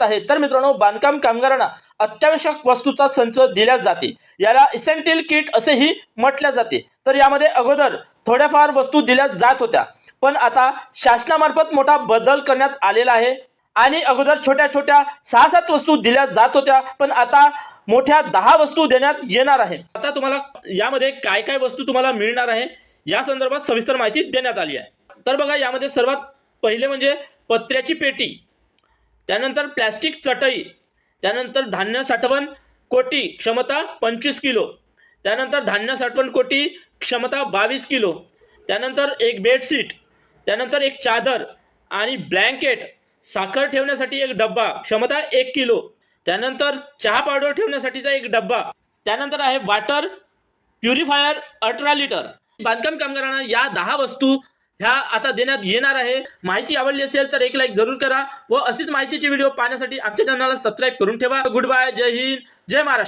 आहे. तर मित्रांनो बांधकाम कामगारांना अत्यावश्यक वस्तूचा संच दिल्या जाते याला इसेंटियल किट असेही म्हटल्या जाते. तर यामध्ये अगोदर थोड्याफार वस्तू दिल्या जात होत्या. पण आता शासनामार्फत मोठा बदल करण्यात आलेला आहे. आणि अगोदर छोट्या छोट्या सहा सात वस्तू दिल्या जात होत्या पण आता मोठ्या दहा वस्तू देण्यात येणार आहे. आता तुम्हाला यामध्ये काय काय वस्तू तुम्हाला मिळणार आहे या संदर्भात सविस्तर माहिती देण्यात आली आहे. तर बघा यामध्ये सर्वात पहिले म्हणजे पत्र्याची पेटी. त्यानंतर प्लॅस्टिक चटई त्यानंतर धान्य साठवण कोटी क्षमता पंचवीस किलो. त्यानंतर धान्य साठवण कोटी क्षमता बावीस किलो. त्यानंतर एक बेडशीट त्यानंतर एक चादर आणि ब्लँकेट. साखर ठेवण्यासाठी एक डब्बा क्षमता एक किलो. त्यानंतर चहा पावडर ठेवण्यासाठीचा एक डब्बा. त्यानंतर आहे वॉटर प्युरिफायर अठरा लिटर. बांधकाम कामगारांना या दहा वस्तू ह्या आता देण्यात येणार आहे. माहिती आवडली असेल तर एक लाईक जरूर करा व अशीच माहितीचे व्हिडिओ पाहण्यासाठी आमच्या चॅनलला सबस्क्राईब करून ठेवा. गुड बाय जय हिंद जय महाराष्ट्र.